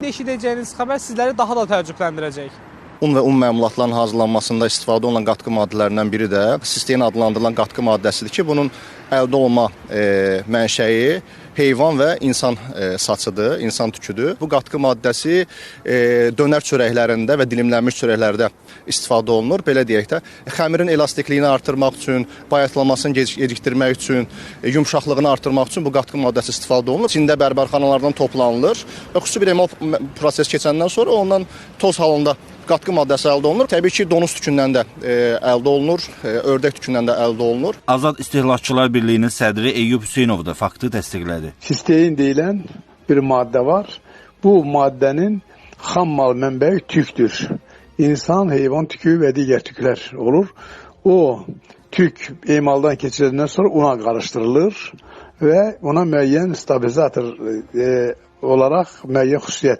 Eşidəcəyiniz xəbər sizləri daha da təəccübləndirəcək. Un və un məmulatlarının hazırlanmasında istifadə olunan qatqı maddələrindən biri də sistein adlandırılan qatqı maddəsidir ki, bunun əldə olma e, mənşəyi heyvan və insan e, saçıdır, insan tüküdür. Bu qatqı maddəsi e, dönər çörəklərində və dilimlənmiş çörəklərdə istifadə olunur. Belə deyək də, xəmirin elastikliyini artırmaq üçün, bayatlamasını gec gecikdirmək üçün, yumşaqlığını artırmaq üçün bu qatqı maddəsi istifadə olunur. Çində bərbərxanalardan toplanılır və xüsusi bir emal proses keçəndən sonra ondan toz halında qatqı maddəsi əldə olunur. Təbii ki, donuz tükündən də əldə olunur, ördək tükündən də əldə olunur. Azad İstehlakçılar Birliyinin sədri Eyyub Hüseynov da faktı təsdiqlədi. Sistein deyilən bir maddə var. Bu maddənin xam mal mənbəyi tükdür. İnsan, heyvan tükü və digər tüklər olur. O tük emaldan keçiriləndən sonra una qarışdırılır və ona müəyyən stabilizator e, olaraq müəyyən xüsusiyyət